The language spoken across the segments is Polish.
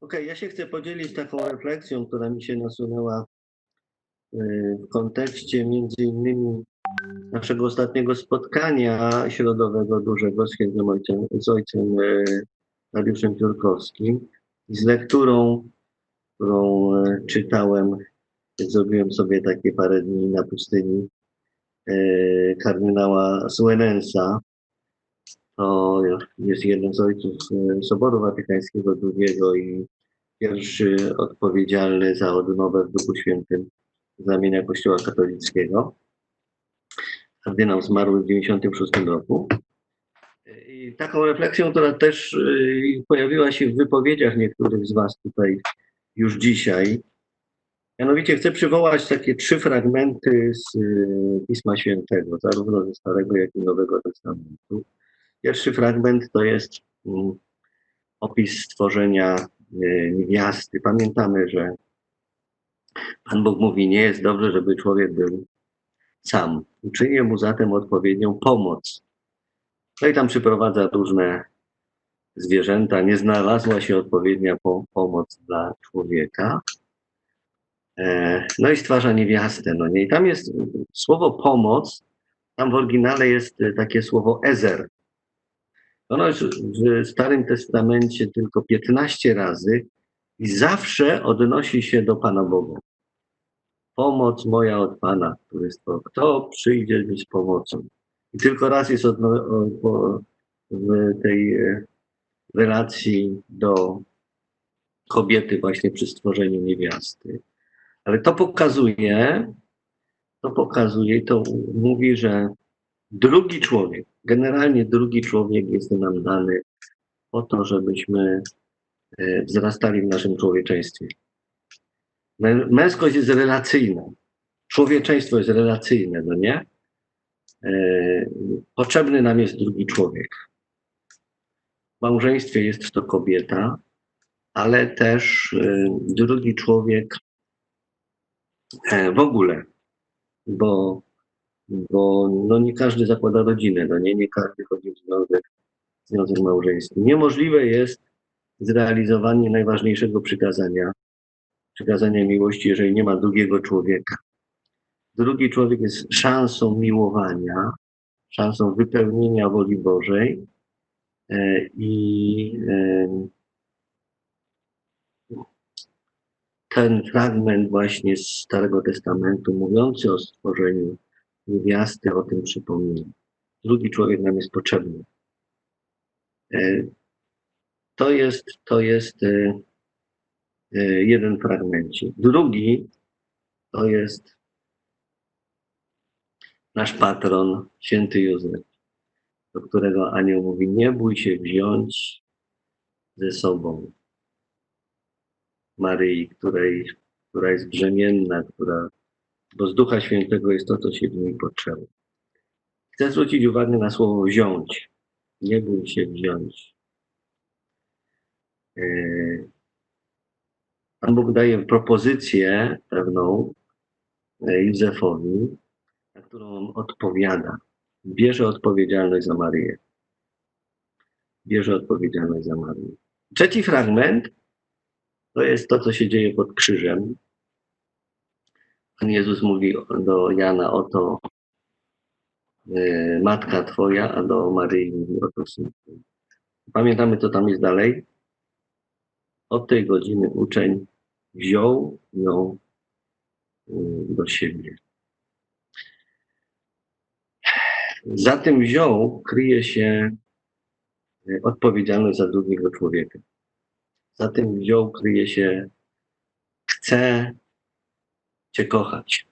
Okej, ja się chcę podzielić taką refleksją, która mi się nasunęła y, w kontekście między innymi naszego ostatniego spotkania środowego dużego z ojcem, z ojcem y, Dariuszem Piórkowskim i z lekturą, którą y, czytałem, zrobiłem sobie takie parę dni na pustyni y, kardynała Suenensa. To jest jeden z ojców y, Soboru Watykańskiego II i pierwszy odpowiedzialny za odnowę w Duchu Świętym znamienia Kościoła katolickiego. Kardynał zmarł w 1996 roku. I taką refleksją, która też y, pojawiła się w wypowiedziach niektórych z Was tutaj już dzisiaj. Mianowicie chcę przywołać takie trzy fragmenty z y, Pisma Świętego, zarówno ze Starego, jak i Nowego Testamentu. Pierwszy fragment to jest mm, opis stworzenia y, niewiasty. Pamiętamy, że Pan Bóg mówi, nie jest dobrze, żeby człowiek był sam. Uczynię mu zatem odpowiednią pomoc. No i tam przyprowadza różne zwierzęta. Nie znalazła się odpowiednia po pomoc dla człowieka. E, No i stwarza niewiastę. No nie? I tam jest słowo pomoc, tam w oryginale jest e, takie słowo ezer. Ono jest w Starym Testamencie tylko 15 razy i zawsze odnosi się do Pana Boga. Pomoc moja od Pana, który stworzył. Kto przyjdzie mi z pomocą? I tylko raz jest odno- w tej e, relacji do kobiety właśnie przy stworzeniu niewiasty. Ale to pokazuje, to pokazuje, i to mówi, że drugi człowiek, generalnie drugi człowiek jest nam dany po to, żebyśmy e, wzrastali w naszym człowieczeństwie. Mę- Męskość jest relacyjna. Człowieczeństwo jest relacyjne, no nie? E, Potrzebny nam jest drugi człowiek. W małżeństwie jest to kobieta, ale też e, drugi człowiek w ogóle, bo, bo no nie każdy zakłada rodzinę, no nie, nie każdy chodzi w związek, związek małżeński. Niemożliwe jest zrealizowanie najważniejszego przykazania, przykazania miłości, jeżeli nie ma drugiego człowieka. Drugi człowiek jest szansą miłowania, szansą wypełnienia woli Bożej e, i e, ten fragment właśnie z Starego Testamentu mówiący o stworzeniu niewiasty o tym przypomina. Drugi człowiek nam jest potrzebny. E, To jest, to jest e, e, jeden fragmencik. Drugi to jest nasz patron, święty Józef, do którego anioł mówi, nie bój się wziąć ze sobą Maryi, której, która jest brzemienna, która, bo z Ducha Świętego jest to, co się w niej potrzeba. Chcę zwrócić uwagę na słowo wziąć. Nie bój się wziąć. Yy, Pan Bóg daje propozycję pewną e, Józefowi, na którą on odpowiada. Bierze odpowiedzialność za Maryję. Bierze odpowiedzialność za Maryję. Trzeci fragment to jest to, co się dzieje pod krzyżem. Pan Jezus mówi do Jana, oto e, matka twoja, a do Maryi oto syn. Pamiętamy, co tam jest dalej? Od tej godziny uczeń wziął ją y, do siebie. Za tym wziął kryje się y, odpowiedzialność za drugiego człowieka. Za tym wziął kryje się chcę Cię kochać.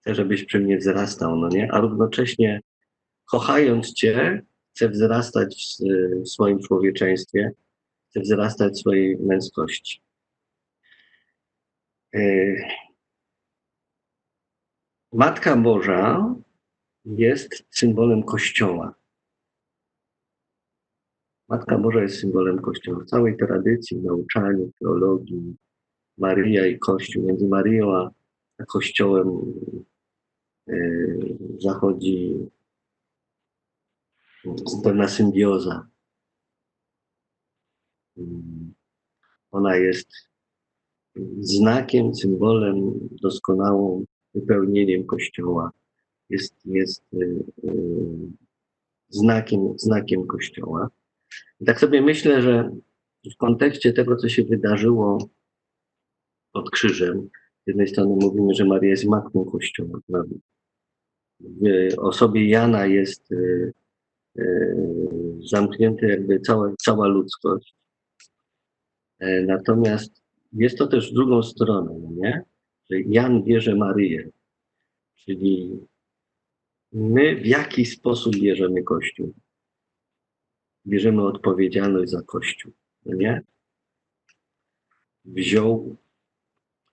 Chcę, żebyś przy mnie wzrastał, no nie? A równocześnie kochając Cię, chcę wzrastać w, swoim człowieczeństwie, chcę wzrastać w swojej męskości. Yy, Matka Boża jest symbolem Kościoła. Matka Boża jest symbolem Kościoła. W całej tradycji, nauczaniu, teologii, Maryja i Kościół, między Maryją a Kościołem yy, zachodzi pewna symbioza. Ona jest znakiem, symbolem, doskonałą wypełnieniem Kościoła. Jest, jest y, y, znakiem, znakiem Kościoła. I tak sobie myślę, że w kontekście tego, co się wydarzyło pod krzyżem, z jednej strony mówimy, że Maria jest matką Kościoła. W osobie Jana jest y, y, zamknięta jakby cała, cała ludzkość. E, Natomiast jest to też drugą stronę, nie? Że Jan bierze Maryję, czyli my w jaki sposób bierzemy Kościół? Bierzemy odpowiedzialność za Kościół, no nie? Wziął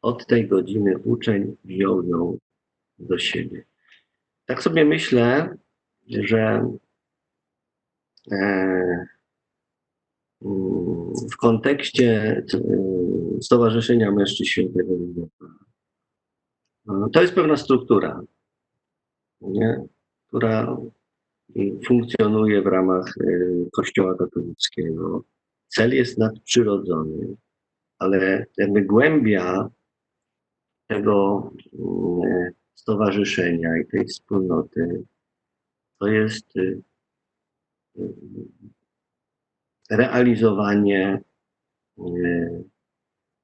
od tej godziny uczeń, wziął ją do siebie. Tak sobie myślę, że e, w kontekście e, Stowarzyszenia Mężczyzn Świętego no, to jest pewna struktura, nie? która funkcjonuje w ramach e, Kościoła katolickiego. Cel jest nadprzyrodzony, ale jakby głębia tego mm, stowarzyszenia i tej wspólnoty to jest y, y, realizowanie y,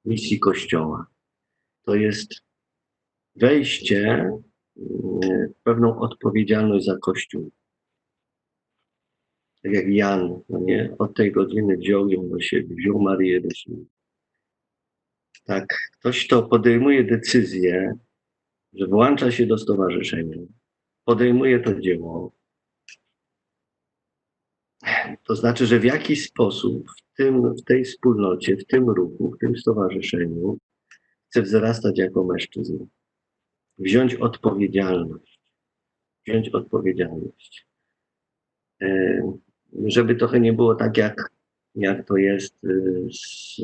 misji Kościoła. To jest wejście w pewną odpowiedzialność za Kościół. Tak jak Jan, no nie? od tej godziny wziął ją do siebie, wziął Marię do siebie. Tak, ktoś, kto podejmuje decyzję, że włącza się do stowarzyszenia, podejmuje to dzieło, to znaczy, że w jakiś sposób w, tym, w tej wspólnocie, w tym ruchu, w tym stowarzyszeniu chce wzrastać jako mężczyzna. Wziąć odpowiedzialność. Wziąć odpowiedzialność. E, Żeby trochę nie było tak, jak, jak to jest y, z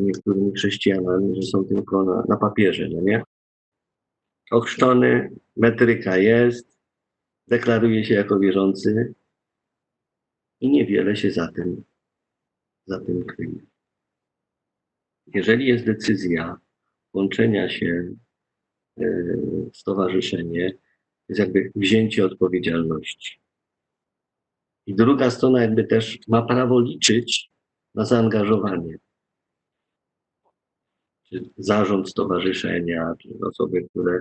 niektórymi chrześcijanami, że są tylko na, na papierze, no nie? ochrzczony, metryka jest, deklaruje się jako wierzący i niewiele się za tym, za tym kryje. Jeżeli jest decyzja łączenia się y, w stowarzyszenie, to jest jakby wzięcie odpowiedzialności. I druga strona jakby też ma prawo liczyć na zaangażowanie. Czy zarząd stowarzyszenia, czy osoby, które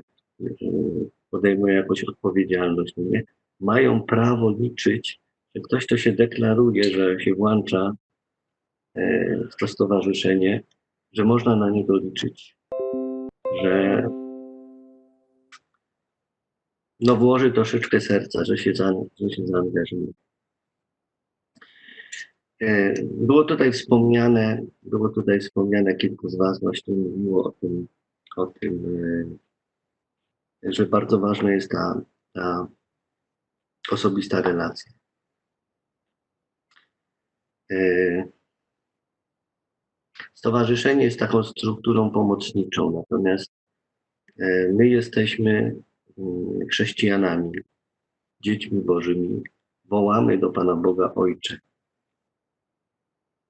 podejmują jakąś odpowiedzialność, no nie? mają prawo liczyć, że ktoś, kto się deklaruje, że się włącza e, w to stowarzyszenie, że można na niego liczyć, że no włoży troszeczkę serca, że się, że się zaangażuje. E, Było tutaj wspomniane, było tutaj wspomniane, kilku z Was właśnie mówiło o tym, o tym, e, że bardzo ważna jest ta, ta osobista relacja. E, Stowarzyszenie jest taką strukturą pomocniczą, natomiast my jesteśmy mm, chrześcijanami, dziećmi Bożymi, wołamy do Pana Boga Ojcze.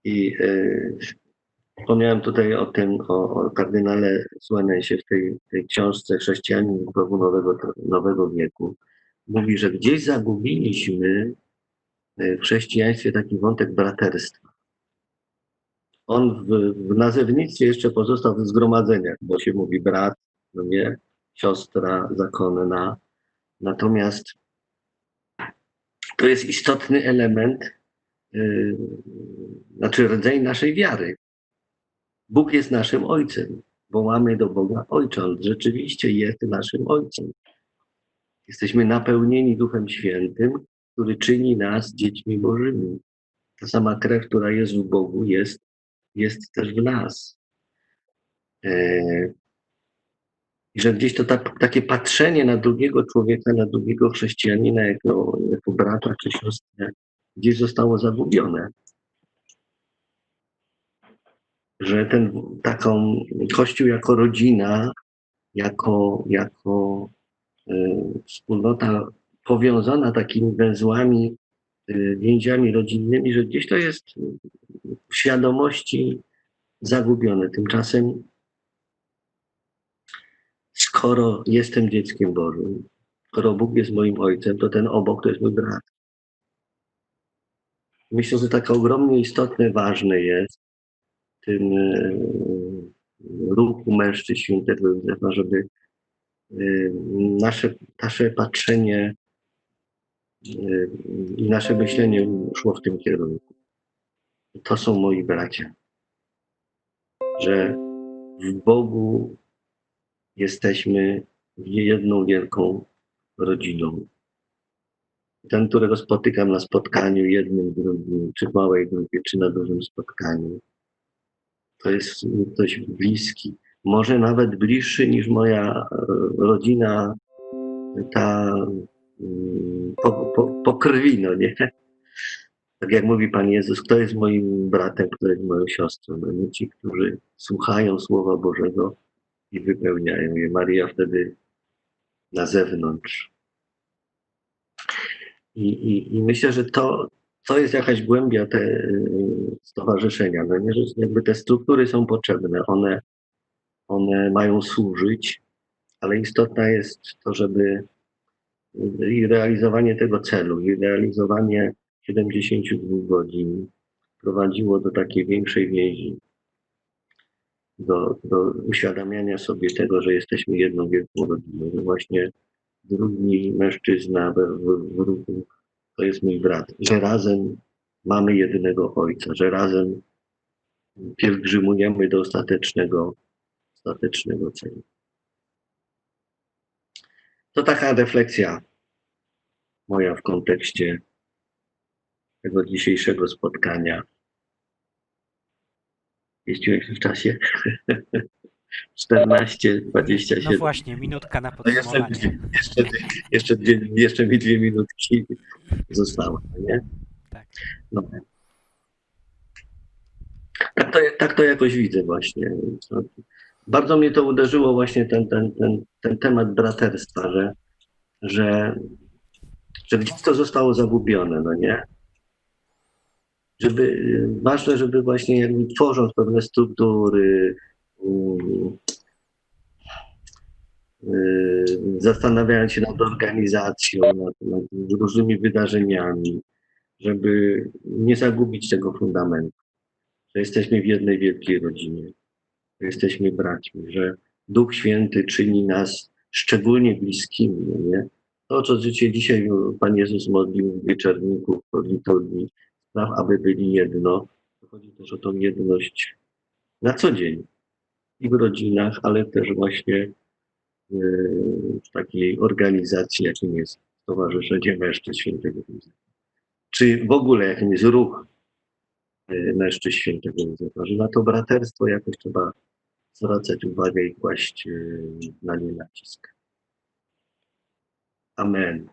I e, wspomniałem tutaj o tym, o, o kardynale w tej, tej książce Chrześcijanin Bogu Nowego, Nowego Wieku. Mówi, że gdzieś zagubiliśmy e, w chrześcijaństwie taki wątek braterstwa. On w, w nazewnictwie jeszcze pozostał w zgromadzeniach, bo się mówi brat, no nie, siostra zakonna. Natomiast to jest istotny element znaczy rdzeń naszej wiary. Bóg jest naszym Ojcem. Wołamy do Boga Ojcze. On rzeczywiście jest naszym Ojcem. Jesteśmy napełnieni Duchem Świętym, który czyni nas dziećmi Bożymi. Ta sama krew, która jest w Bogu, jest, jest też w nas. E, I że gdzieś to ta, takie patrzenie na drugiego człowieka, na drugiego chrześcijanina, jako, jako brata czy siostrę, gdzieś zostało zagubione. Że ten taką Kościół jako rodzina, jako, jako y, wspólnota powiązana takimi węzłami, y, więziami rodzinnymi, że gdzieś to jest w świadomości zagubione. Tymczasem, skoro jestem dzieckiem Bożym, skoro Bóg jest moim ojcem, to ten obok to jest mój brat. Myślę, że tak ogromnie istotne, ważne jest w tym e, ruchu mężczyzn Józefa, żeby e, nasze, nasze patrzenie e, i nasze myślenie szło w tym kierunku. To są moi bracia. Że w Bogu jesteśmy jedną wielką rodziną. Ten, którego spotykam na spotkaniu jednym, drugim, czy w małej grupie, czy na dużym spotkaniu, to jest ktoś bliski. Może nawet bliższy niż moja e, rodzina, ta mm, po, po, po krwi, no nie? Tak jak mówi Pan Jezus, kto jest moim bratem, kto jest moją siostrą? No nie ci, którzy słuchają Słowa Bożego i wypełniają je. Maria wtedy na zewnątrz. I, i, i myślę, że to, to jest jakaś głębia te y, stowarzyszenia. No nie, że jakby te struktury są potrzebne, one, one mają służyć, ale istotne jest to, żeby y, i realizowanie tego celu, i realizowanie 72 godzin prowadziło do takiej większej więzi, do, do uświadamiania sobie tego, że jesteśmy jedną wielką rodziną, że właśnie drugi mężczyzna w, ruchu to jest mój brat, że razem mamy jedynego Ojca, że razem pielgrzymujemy do ostatecznego, ostatecznego celu. To taka refleksja moja w kontekście tego dzisiejszego spotkania. Jeździłem w czasie 14, 27. No właśnie, minutka na No jeszcze, podsumowanie. jeszcze, jeszcze, dwie, jeszcze mi dwie minutki zostały, nie? Tak. No. Tak, to, tak to jakoś widzę właśnie. Bardzo mnie to uderzyło właśnie ten, ten, ten, ten temat braterstwa, że, że, że gdzieś to zostało zagubione, no nie? Żeby, ważne, żeby właśnie jakby tworząc pewne struktury, um, y, zastanawiając się nad organizacją, nad, nad różnymi wydarzeniami, żeby nie zagubić tego fundamentu, że jesteśmy w jednej wielkiej rodzinie, że jesteśmy braćmi, że Duch Święty czyni nas szczególnie bliskimi, nie? To, co życie dzisiaj Pan Jezus modlił w wieczorniku, w liturgii, spraw, aby byli jedno. Chodzi też o tą jedność na co dzień i w rodzinach, ale też właśnie yy, w takiej organizacji, jakim jest Stowarzyszenie Mężczyzn Świętego Józefa. Czy w ogóle jakim jest ruch yy, Mężczyzn Świętego Józefa, że na to braterstwo jakoś trzeba zwracać uwagę i kłaść yy, na nie nacisk. Amen.